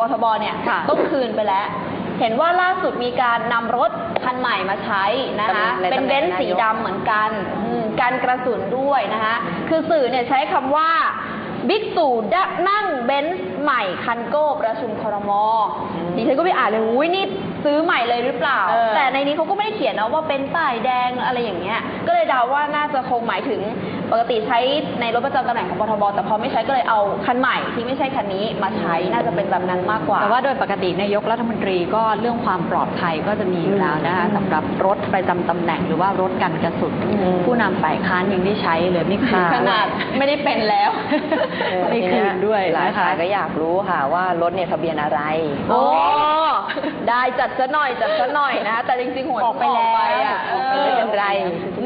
กทบเนี่ยค่ะต้องคืนไปแล้ว เห็นว่าล่าสุดมีการนำรถคันใหม่มาใช้นะคะในเป็นตำแหเบน่งนซ์สีนายกดำเหมือนกันอืมกันกระสุนด้วยนะคะคือสื่อเนี่ยใช้คำว่าบิ๊กตู่ดะนั่งเบนซ์ใหม่คันโก้ประชุมครมดิฉันก็ไปอ่านเลยอุ้ยนี่ ซื้อใหม่เลยหรือเปล่า เออ แต่ในนี้เขาก็ไม่ได้เขียนนะว่าเป็นป้ายแดงอะไรอย่างเงี้ย ก็เลยเดาว่าน่าจะคงหมายถึงปกติใช้ในรถประจำตำแหน่งของปทบแต่พอไม่ใช้ก็เลยเอาคันใหม่ที่ไม่ใช่คันนี้มาใช้น่าจะเป็นแบบนั้นมากกว่า แต่ว่าโดยปกตินายกรัฐมนตรีก็เรื่องความปลอดภัยก็จะมีอยู่แล้วนะคะอืมสำหรับรถประจำตำแหน่งหรือว่ารถกันกระสุนอืม ผู้นำฝ่ายค้านยังได้ใช้เลยไม่คืนขนาดไม่ได้เป็นแล้วไม่คืนด้วยหลายนะคะฝ่ายก็อยากรู้ค่ะว่ารถเนี่ยทะเบียนอะไร โอ้ ได้จัดซะหน่อยจัดซะหน่อยนะแต่จริงๆหวยออกไปแล้วอะออกไปไม่เป็นไร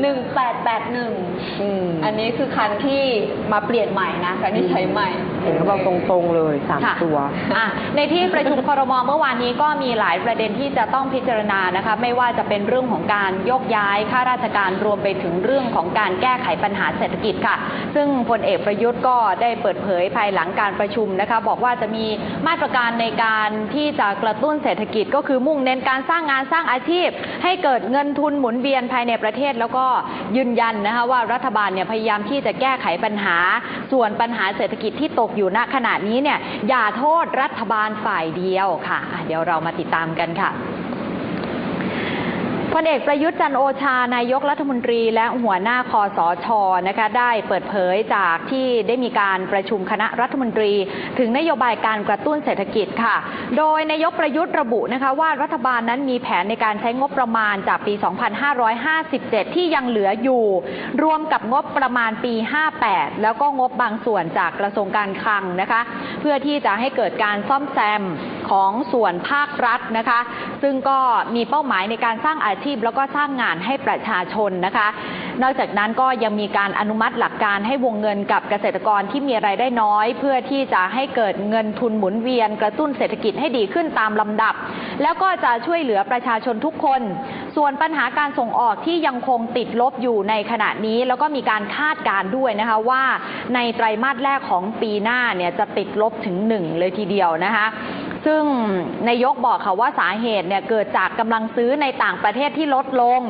หนึ่งแปดแปดหนึ่งอืมอันนี้คือคันที่มาเปลี่ยนใหม่นะคันที่ใช้ใหม่เห็นเขาบอกตรงๆเลยสามค่ะตัวอะในที่ประชุมครมเมื่อวานนี้ก็มีหลายประเด็นที่จะต้องพิจารณานะคะไม่ว่าจะเป็นเรื่องของการโยกย้ายข้าราชการรวมไปถึงเรื่องของการแก้ไขปัญหาเศรษฐกิจค่ะ ซึ่งพลเอกประยุทธ์ก็ได้เปิดเผยภายหลังการประชุมนะคะ บอกว่าจะมีมาตรการในการที่จะกระตุ้นเศรษฐกิจก็คือมุ่งเน้นการสร้างงานสร้างอาชีพ ให้เกิดเงินทุนหมุนเวียนภายในประเทศ แล้วก็ยืนยันนะคะว่ารัฐบาลเนี่ยพยายามที่จะแก้ไขปัญหา ส่วนปัญหาเศรษฐกิจที่ตกอยู่ณขณะนี้เนี่ยอย่าโทษรัฐบาลฝ่ายเดียวค่ะ เดี๋ยวเรามาติดตามกันค่ะ พลเอกประยุทธ์จันโอชานายกรัฐมนตรี และหัวหน้าคอสชนะคะได้เปิดเผยจากที่ได้มีการประชุมคณะรัฐมนตรี ถึงนโยบายการกระตุ้นเศรษฐกิจค่ะ โดยนายกประยุทธ์ระบุนะคะว่ารัฐบาลนั้นมีแผนในการใช้งบประมาณจากปี 2557 ที่ยังเหลืออยู่ รวมกับงบประมาณปี 58 แล้วก็งบบางส่วนจากกระทรวงการคลังนะคะ เพื่อที่จะให้เกิดการซ่อมแซม ของส่วนภาครัฐนะคะ ซึ่งก็มีเป้าหมายในการสร้างอาชีพแล้วก็สร้างงานให้ประชาชนนะคะ นอกจากนั้นก็ยังมีการอนุมัติหลักการให้วงเงินกับเกษตรกรที่มีรายได้น้อย เพื่อที่จะให้เกิดเงินทุนหมุนเวียน กระตุ้นเศรษฐกิจให้ดีขึ้นตามลำดับ แล้วก็จะช่วยเหลือประชาชนทุกคน ส่วนปัญหาการส่งออกที่ยังคงติดลบอยู่ในขณะนี้ แล้วก็มีการคาดการณ์ด้วยนะคะว่าในไตรมาสแรกของปีหน้าเนี่ยจะติดลบถึงหนึ่งเลยทีเดียวนะคะ ซึ่งนายกบอกค่ะว่าสาเหตุเนี่ยเกิดจากกำลังซื้อในต่างประเทศที่ลดลง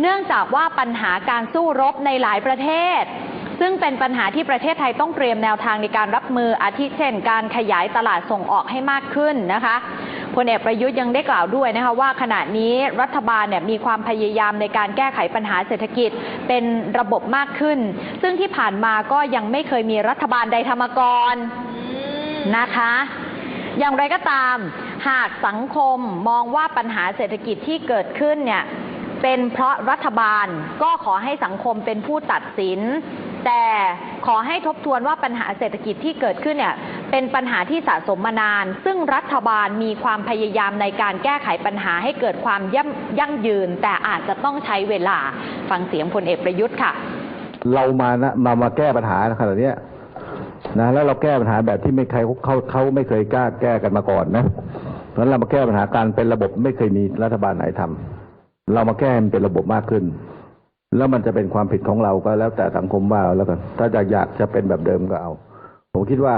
เนื่องจากว่าปัญหาการสู้รบในหลายประเทศ ซึ่งเป็นปัญหาที่ประเทศไทยต้องเตรียมแนวทางในการรับมืออาทิเช่น การขยายตลาดส่งออกให้มากขึ้นนะคะพลเอกประยุทธ์ยังได้กล่าวด้วยนะคะว่าขณะนี้รัฐบาลเนี่ยมีความพยายามในการแก้ไขปัญหาเศรษฐกิจเป็นระบบมากขึ้น ซึ่งที่ผ่านมาก็ยังไม่เคยมีรัฐบาลใดทำมาก่อนนะคะ อย่างไรก็ตาม หากสังคมมองว่าปัญหาเศรษฐกิจที่เกิดขึ้นเนี่ยเป็นเพราะรัฐบาลก็ขอให้สังคมเป็นผู้ตัดสิน แต่ขอให้ทบทวนว่าปัญหาเศรษฐกิจที่เกิดขึ้นเนี่ยเป็นปัญหาที่สะสมมานาน ซึ่งรัฐบาลมีความพยายามในการแก้ไขปัญหาให้เกิดความยั่งยั่งยืน แต่อาจจะต้องใช้เวลาฟังเสียงพลเอกประยุทธ์ค่ะ เรามานะมามาแก้ปัญหาขนาดนี้ นะแล้วเราแก้ปัญหาแบบที่ไม่ใครเขาเขาไม่เคยกล้าแก้กันมาก่อนนะเพราะฉะนั้นเรามาแก้ปัญหาการเป็นระบบไม่เคยมีรัฐบาลไหนทำเรามาแก้ให้มันเป็นระบบมากขึ้น แล้วมันจะเป็นความผิดของเราก็แล้วแต่สังคมว่าแล้วกันถ้าจะอยากจะเป็นแบบเดิมก็เอา ผมคิดว่า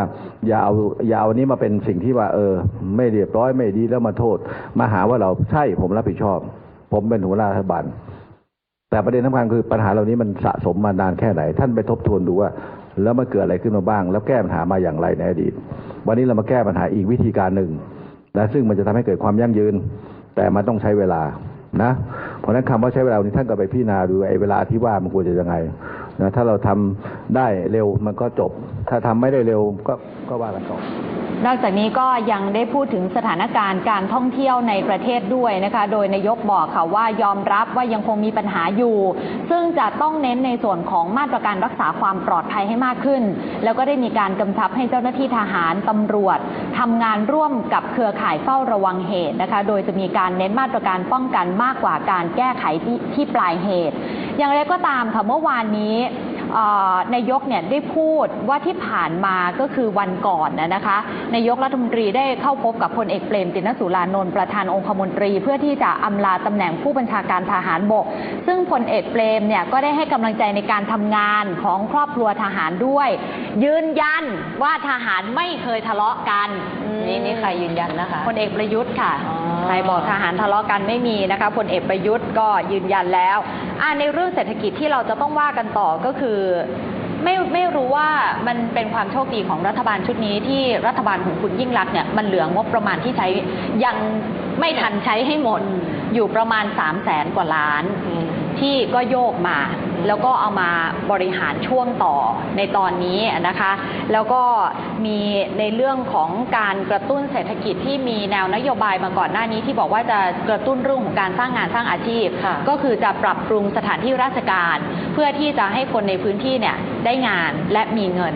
อย่าเอาอย่าเอาอันนี้มาเป็นสิ่งที่ว่า เออ ไม่เรียบร้อยไม่ดีแล้วมาโทษ มาหาว่าเราใช่ผมรับผิดชอบ ผมเป็นหัวหน้ารัฐบาลแต่ประเด็นสำคัญคือปัญหาเหล่านี้มันสะสมมานานแค่ไหน ท่านไปทบทวนดูว่า แล้วมันเกิดอะไรขึ้นมาบ้าง แล้วแก้ปัญหามาอย่างไรในอดีต วันนี้เรามาแก้ปัญหาอีกวิธีการหนึ่งนะซึ่งมันจะทำให้เกิดความยั่งยืน แต่มันต้องใช้เวลานะเพราะฉะนั้นคำว่าใช้เวลานี้ท่านก็ไปพิจารณาดูไอ้เวลาที่ว่ามันควรจะยังไงนะถ้าเราทำได้เร็วมันก็จบ ถ้าทำไม่ได้เร็วก็ก็ว่ากันต่อ นอกจากนี้ก็ยังได้พูดถึงสถานการณ์การท่องเที่ยวในประเทศด้วยนะคะ โดยนายกบอกค่ะว่ายอมรับว่ายังคงมีปัญหาอยู่ ซึ่งจะต้องเน้นในส่วนของมาตรการรักษาความปลอดภัยให้มากขึ้น แล้วก็ได้มีการกำชับให้เจ้าหน้าที่ทหารตำรวจทำงานร่วมกับเครือข่ายเฝ้าระวังเหตุนะคะ โดยจะมีการเน้นมาตรการป้องกันมากกว่าการแก้ไขที่ที่ปลายเหตุ อย่างไรก็ตามค่ะเมื่อวานนี้ นายกเนี่ยได้พูดว่าที่ผ่านมาก็คือวันก่อนนะนะคะนายกรัฐมนตรีได้เข้าพบกับพลเอกเปรมตินสุรานนท์ประธานองคมนตรี เพื่อที่จะอำลาตำแหน่งผู้บัญชาการทหารบก ซึ่งพลเอกเปรมเนี่ยก็ได้ให้กำลังใจในการทำงานของครอบครัวทหารด้วย ยืนยันว่าทหารไม่เคยทะเลาะกันนี่นี่ใครยืนยันนะคะพลเอกประยุทธ์ค่ะอ๋อใครบอกทหารทะเลาะกันไม่มีนะคะพลเอกประยุทธ์ก็ยืนยันแล้วอ่า ในเรื่องเศรษฐกิจที่เราจะต้องว่ากันต่อก็คือไม่ไม่รู้ว่ามันเป็นความโชคดีของรัฐบาลชุดนี้ที่รัฐบาลของคุณยิ่งรักเนี่ยมันเหลืองบประมาณที่ใช้ยังไม่ทันใช้ให้หมดอยู่ประมาณ3ามแสนกว่าล้านที่ก็โยกมา แล้วก็เอามาบริหารช่วงต่อในตอนนี้นะคะ แล้วก็มีในเรื่องของการกระตุ้นเศรษฐกิจที่มีแนวนโยบายมาก่อนหน้านี้ที่บอกว่าจะกระตุ้นเรื่องของการสร้างงานสร้างอาชีพค่ะก็คือจะปรับปรุงสถานที่ราชการ เพื่อที่จะให้คนในพื้นที่เนี่ยได้งานและมีเงิน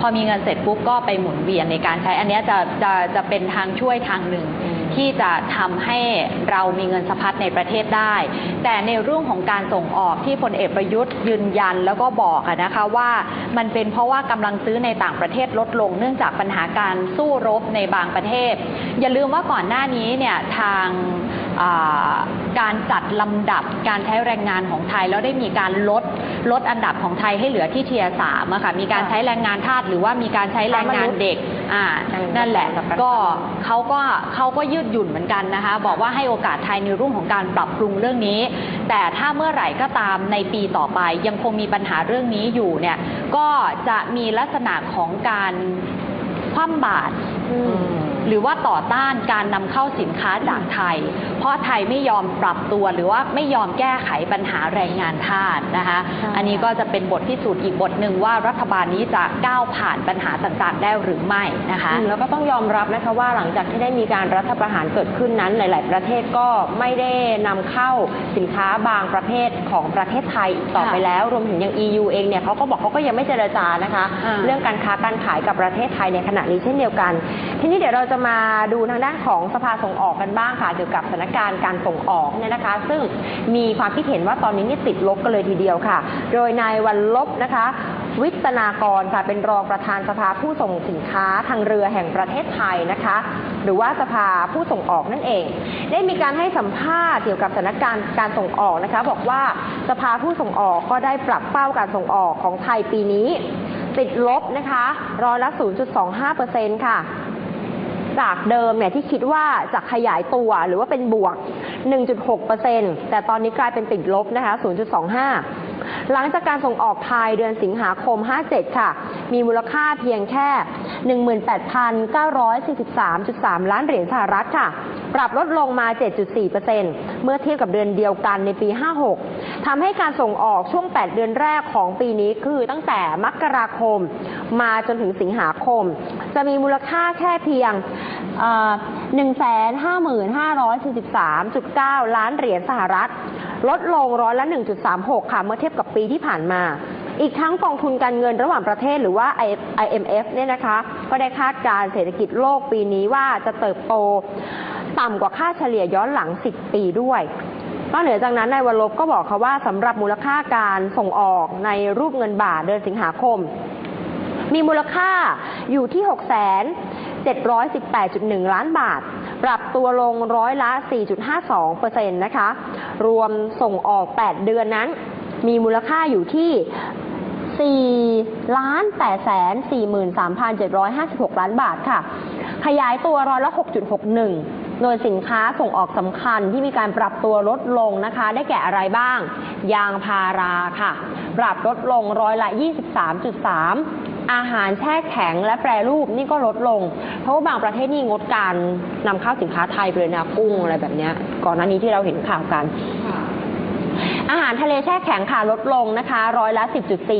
พอมีเงินเสร็จปุ๊บก็ไปหมุนเวียนในการใช้ อันเนี้ยจะจะจะเป็นทางช่วยทางหนึ่งอืม ที่จะทำให้เรามีเงินสะพัดในประเทศได้ แต่ในเรื่องของการส่งออกที่พลเอกประยุทธ์ยืนยันแล้วก็บอกนะคะว่ามันเป็นเพราะว่ากำลังซื้อในต่างประเทศลดลง เนื่องจากปัญหาการสู้รบในบางประเทศ อย่าลืมว่าก่อนหน้านี้เนี่ยทางการจัดลำดับการใช้แรงงานของไทย แล้วได้มีการลดลดอันดับของไทยให้เหลือที่เทียสามะค่ะมีการใช้แรงงานทาสหรือว่ามีการใช้แรงงานเด็ก อ่านั่นแหละก็เขาก็เขาก็ยืดหยุ่นเหมือนกันนะคะ บอกว่าให้โอกาสไทยในเรื่องของการปรับปรุงเรื่องนี้ แต่ถ้าเมื่อไหร่ก็ตามในปีต่อไป ยังคงมีปัญหาเรื่องนี้อยู่เนี่ยก็จะมีลักษณะของการคว่ำบาตร หรือว่าต่อต้านการนำเข้าสินค้าจากไทย เพราะไทยไม่ยอมปรับตัวหรือว่าไม่ยอมแก้ไขปัญหาแรงงานทาสนะคะใช่อันนี้ก็จะเป็นบทพิสูจน์อีกบทหนึ่งว่ารัฐบาลนี้จะก้าวผ่านปัญหาต่างๆ ได้หรือไม่นะคะอืมแล้วก็ต้องยอมรับนะคะว่าหลังจากที่ได้มีการรัฐประหารเกิดขึ้นนั้นหลาย ๆ ประเทศก็ไม่ได้นำเข้าสินค้าบางประเภทของประเทศไทยอีกต่อไปค่ะแล้ว รวมถึงอย่าง EU เองเนี่ยเขาก็บอกเขาก็ยังไม่เจรจานะคะอ่าเรื่องการค้าการขายกับประเทศไทยในขณะนี้เช่นเดียวกัน ทีนี้เดี๋ยวเราจะมาดูทางด้านของสภาส่งออกกันบ้างค่ะเกี่ยวกับสถานการณ์การส่งออกเนี่ยนะคะ ซึ่งมีความคิดเห็นว่าตอนนี้นี่ติดลบกันเลยทีเดียวค่ะ โดยนายวันลบนะคะ วิตนากรค่ะเป็นรองประธานสภาผู้ส่งสินค้าทางเรือแห่งประเทศไทยนะคะ หรือว่าสภาผู้ส่งออกนั่นเอง ได้มีการให้สัมภาษณ์เกี่ยวกับสถานการณ์การส่งออกนะคะ บอกว่าสภาผู้ส่งออกก็ได้ปรับเป้าการส่งออกของไทยปีนี้ ติดลบนะคะร้อยละ 0.25%ค่ะ จากเดิมเนี่ยที่คิดว่าจะขยายตัวหรือว่าเป็นบวก 1.6%แต่ตอนนี้กลายเป็นติดลบนะคะ 0.25 หลังจากการส่งออกไทยเดือนสิงหาคม 57 ค่ะ มีมูลค่าเพียงแค่ 18,943.3 ล้านเหรียญสหรัฐค่ะ ปรับลดลงมา 7.4%เมื่อเทียบกับเดือนเดียวกันในปี 56 ทำให้การส่งออกช่วง 8 เดือนแรกของปีนี้คือตั้งแต่มกราคมมาจนถึงสิงหาคม จะมีมูลค่าแค่เพียง155,543.9 ล้านเหรียญสหรัฐ ลดลงร้อยละ 1.36 ค่ะ เมื่อเทียบกับปีที่ผ่านมาอีกทั้งกองทุนการเงินระหว่างประเทศหรือว่า IMF เนี่ยนะคะ ก็ได้คาดการณ์เศรษฐกิจโลกปีนี้ว่าจะเติบโต ต่ำกว่าค่าเฉลี่ยย้อนหลัง 10 ปีด้วย นอกเหนือจากนั้นนายวรลบก็บอกค่ะว่าสำหรับมูลค่าการส่งออกในรูปเงินบาทเดือนสิงหาคม มีมูลค่าอยู่ที่ 6 718.1 ล้านบาท ปรับตัวลงร้อยละ 4.52%นะคะ รวมส่งออก 8 เดือนนั้น มีมูลค่าอยู่ที่4ล้าน8แสน43,756 ล้านบาทค่ะ ขยายตัวร้อยละ 6.61 โดยสินค้าส่งออกสำคัญที่มีการปรับตัวลดลงนะคะ ได้แก่อะไรบ้าง ยางพาราค่ะ ปรับลดลงร้อยละ 23.3อาหารแช่แข็งและแปรรูปนี่ก็ลดลง เพราะว่าบางประเทศนี่งดการนำเข้าสินค้าไทยไปเลยนะกุ้งอะไรแบบนี้ก่อนหน้านี้ที่เราเห็นข่าวกัน อาหารทะเลแช่แข็งค่ะลดลงนะคะร้อยละ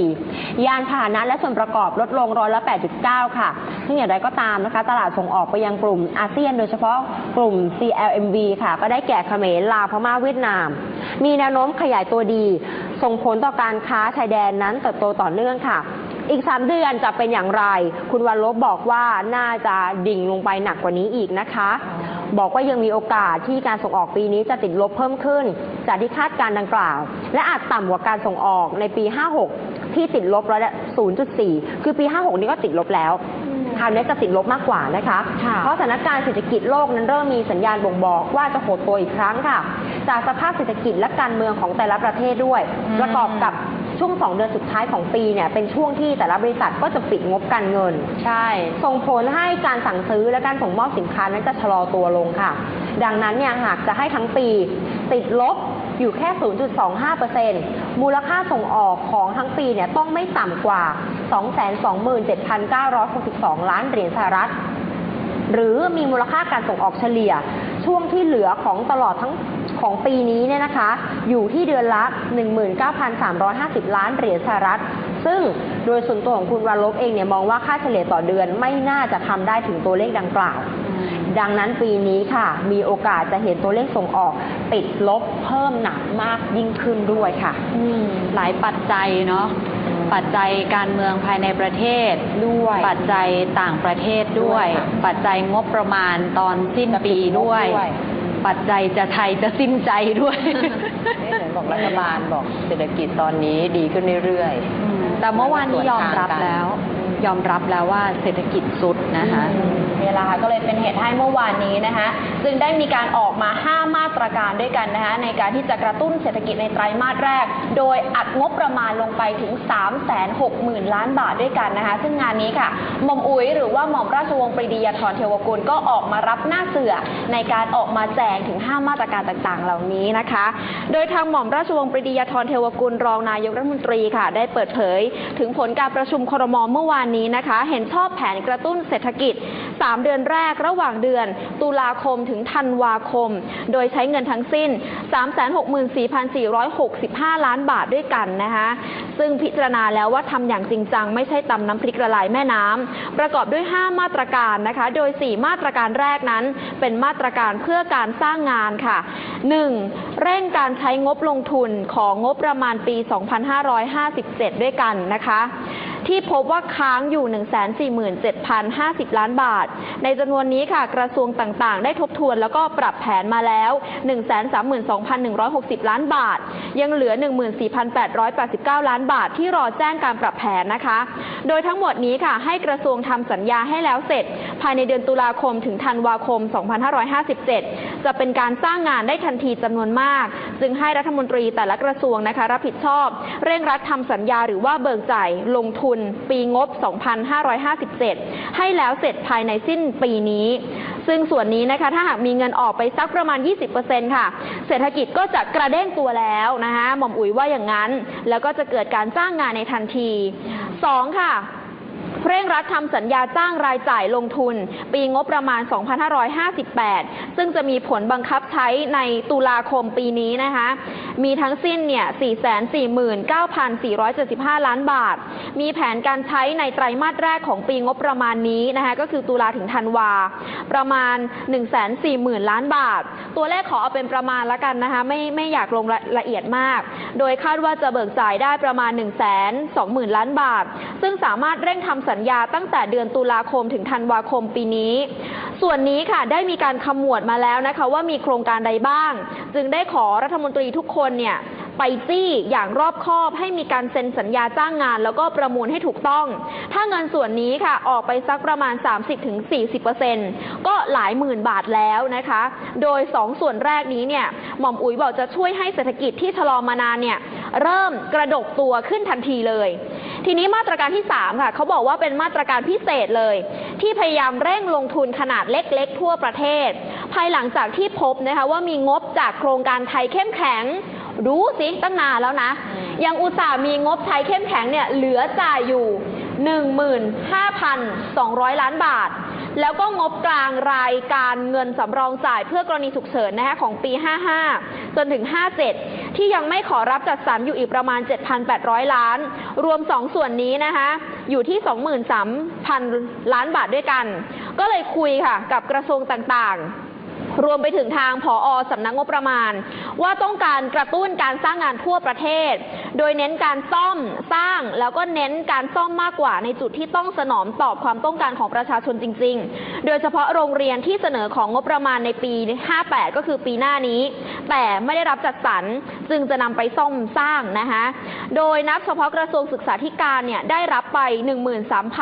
10.4 ยานพาหนะและส่วนประกอบลดลงร้อยละ 8.9 ค่ะซึ่งอย่างไรก็ตามนะคะ ตลาดส่งออกไปยังกลุ่มอาเซียน โดยเฉพาะกลุ่ม CLMV ค่ะ ก็ได้แก่เขมรลาวพม่าเวียดนาม มีแนวโน้มขยายตัวดี ส่งผลต่อการค้าชายแดนนั้นเติบโตต่อเนื่องค่ะอีก 3 เดือนจะเป็นอย่างไร คุณวันลบบอกว่าน่าจะดิ่งลงไปหนักกว่านี้อีกนะคะ บอกว่ายังมีโอกาสที่การส่งออกปีนี้จะติดลบเพิ่มขึ้น จากที่คาดการณ์ดังกล่าว และอาจต่ำกว่าการส่งออกในปี 56ที่ที่ติดลบร้อยละ0.4 คือปี 56 นี้ก็ติดลบแล้วคราวนี้จะติดลบมากกว่านะคะค่ะเพราะสถานการณ์เศรษฐกิจโลกนั้นเริ่มมีสัญญาณบ่งบอกว่าจะหดตัวอีกครั้งค่ะ จากสภาพเศรษฐกิจและการเมืองของแต่ละประเทศด้วย ประกอบกับ ช่วง 2 เดือนสุดท้ายของปีเนี่ยเป็นช่วงที่แต่ละบริษัทก็จะปิดงบการเงิน ใช่ ส่งผลให้การสั่งซื้อและการส่งมอบสินค้านั้นจะชะลอตัวลงค่ะ ดังนั้นเนี่ยหากจะให้ทั้งปีติดลบอยู่แค่ 0.25%มูลค่าส่งออกของทั้งปีเนี่ยต้องไม่ต่ำกว่า 227,962 ล้านเหรียญสหรัฐ หรือมีมูลค่าการส่งออกเฉลี่ยช่วงที่เหลือของตลอดทั้ง ของปีนี้เนี่ยนะคะ อยู่ที่เดือนละ 19,350 ล้านเหรียญสหรัฐ ซึ่งโดยส่วนตัวของคุณวันลบเองเนี่ยมองว่าค่าเฉลี่ยต่อเดือนไม่น่าจะทำได้ถึงตัวเลขดังกล่าว ดังนั้นปีนี้ค่ะ มีโอกาสจะเห็นตัวเลขส่งออกติดลบเพิ่มหนักมากยิ่งขึ้นด้วยค่ะหลายปัจจัยเนาะปัจจัยการเมืองภายในประเทศด้วย ปัจจัยต่างประเทศด้วย ด้วยค่ะปัจจัยงบประมาณตอนสิ้นปีด้วยด้วย ปัจจัยจะไทยจะสิ้นใจด้วย นี่เหมือนบอกรัฐบาลบอกเศรษฐกิจตอนนี้ดีขึ้นเรื่อยแต่เมื่อวานนี้ยอมรับส่วนทางกันแล้ว ยอมรับแล้วว่าเศรษฐกิจสุดนะคะเวลาก็เลยเป็นเหตุให้เมื่อวานนี้นะคะ จึงได้มีการออกมา 5 มาตรการด้วยกันนะคะในการที่จะกระตุ้นเศรษฐกิจในไตรมาสแรก โดยอัดงบประมาณลงไปถึง 3 6 0 0 0 0 ล้านบาทด้วยกันนะคะ ซึ่งงานนี้ค่ะหม่อมอุ๋ยหรือว่าหม่อมราชวงศ์ปรีดียาธรเทวกุลก็ออกมารับหน้าเสือในการออกมาแจงถึง 5 มาตรการต่างๆ เหล่านี้นะคะ โดยทางหม่อมราชวงศ์ปรีดียาธรเทวกุลรองนายกรัฐมนตรีค่ะ ได้เปิดเผย ถึงผลการประชุมครมเมื่อวานนี้นะคะ เห็นชอบแผนกระตุ้นเศรษฐกิจ 3 เดือนแรกระหว่างเดือน ตุลาคมถึงธันวาคม โดยใช้เงินทั้งสิ้น 364,465 ล้านบาทด้วยกันนะคะซึ่งพิจารณาแล้วว่าทำอย่างจริงจัง ไม่ใช่ตำน้ำพริกละลายแม่น้ำประกอบด้วย 5 มาตรการนะคะ โดย 4 มาตรการแรกนั้น เป็นมาตรการเพื่อการสร้างงานค่ะ 1. เร่งการใช้งบลงทุนของงบประมาณปี 2557 ด้วยกันนะคะที่พบว่าค้างอยู่ 147,050 ล้านบาท ในจำนวนนี้ค่ะ กระทรวงต่างๆ ได้ทบทวนแล้วก็ปรับแผนมาแล้ว 132,160 ล้านบาท ยังเหลือ 14,889 ล้านบาทที่รอแจ้งการปรับแผนนะคะ โดยทั้งหมดนี้ค่ะ ให้กระทรวงทำสัญญาให้แล้วเสร็จ ภายในเดือนตุลาคมถึงธันวาคม 2557 จะเป็นการสร้างงานได้ทันทีจำนวนมาก จึงให้รัฐมนตรีแต่ละกระทรวงนะคะ รับผิดชอบ เร่งรัดทำสัญญาหรือว่าเบิกจ่ายลงทุนปีงบ 2557 ให้แล้วเสร็จภายในสิ้นปีนี้ ซึ่งส่วนนี้นะคะถ้าหากมีเงินออกไปสักประมาณ 20%ค่ะ เศรษฐกิจก็จะกระเด้งตัวแล้วนะคะหม่อมอุ๋ยว่าอย่างนั้น แล้วก็จะเกิดการจ้างงานในทันที 2 ค่ะ เร่งรัดทำสัญญาจ้างรายจ่ายลงทุน ปีงบประมาณ 2558 ซึ่งจะมีผลบังคับใช้ในตุลาคมปีนี้นะคะ มีทั้งสิ้นเนี่ย 449,475 ล้านบาท มีแผนการใช้ในไตรมาสแรกของปีงบประมาณนี้นะคะ ก็คือตุลาถึงธันวา ประมาณ 140,000 ล้านบาท ตัวเลขขอเอาเป็นประมาณละกันนะคะ ไม่ไม่อยากลงละเอียดมาก โดยคาดว่าจะเบิกจ่ายได้ประมาณ 120,000 ล้านบาท ซึ่งสามารถเร่งทำสัญญาตั้งแต่เดือนตุลาคมถึงธันวาคมปีนี้ ส่วนนี้ค่ะได้มีการขมวดมาแล้วนะคะว่ามีโครงการใดบ้าง จึงได้ขอรัฐมนตรีทุกคนเนี่ยไปจี้อย่างรอบคอบให้มีการเซ็นสัญญาจ้างงาน แล้วก็ประมูลให้ถูกต้อง ถ้าเงินส่วนนี้ค่ะออกไปสักประมาณ 30-40%ก็หลายหมื่นบาทแล้วนะคะ โดย 2 ส่วนแรกนี้เนี่ยหม่อมอุ๋ยบอกจะช่วยให้เศรษฐกิจที่ชะลอมานานเนี่ยเริ่มกระดกตัวขึ้นทันทีเลย ทีนี้มาตรการที่ 3 ค่ะเขาบอกว่าเป็นมาตรการพิเศษเลย ที่พยายามเร่งลงทุนขนาดเล็ก ๆ ทั่วประเทศ ภายหลังจากที่พบนะคะว่ามีงบจากโครงการไทยเข้มแข็งรู้สิตั้งนานแล้วนะ ยังอุตส่าห์มีงบไทยเข้มแข็งเนี่ยเหลือจ่ายอยู่ 15,200 ล้านบาท แล้วก็งบกลางรายการเงินสำรองจ่ายเพื่อกรณีฉุกเฉินนะคะของปี 55 จนถึง 57 ที่ยังไม่ขอรับจัดสรรอยู่อีกประมาณ 7,800 ล้าน รวม 2 ส่วนนี้นะคะอยู่ที่ 23,000 ล้านบาทด้วยกัน ก็เลยคุยค่ะกับกระทรวงต่างๆ รวมไปถึงทางผออสำนักงบประมาณ ว่าต้องการกระตุ้นการสร้างงานทั่วประเทศ โดยเน้นการซ่อมสร้างแล้วก็เน้นการซ่อมมากกว่าในจุดที่ต้องสนองตอบความต้องการของประชาชนจริง ๆ โดยเฉพาะโรงเรียนที่เสนอของงบประมาณในปี 58 ก็คือปีหน้านี้ แต่ไม่ได้รับจัดสรรจึงจะนำไปซ่อมสร้างนะคะ โดยนับเฉพาะกระทรวงศึกษาธิการเนี่ยได้รับไป 13,000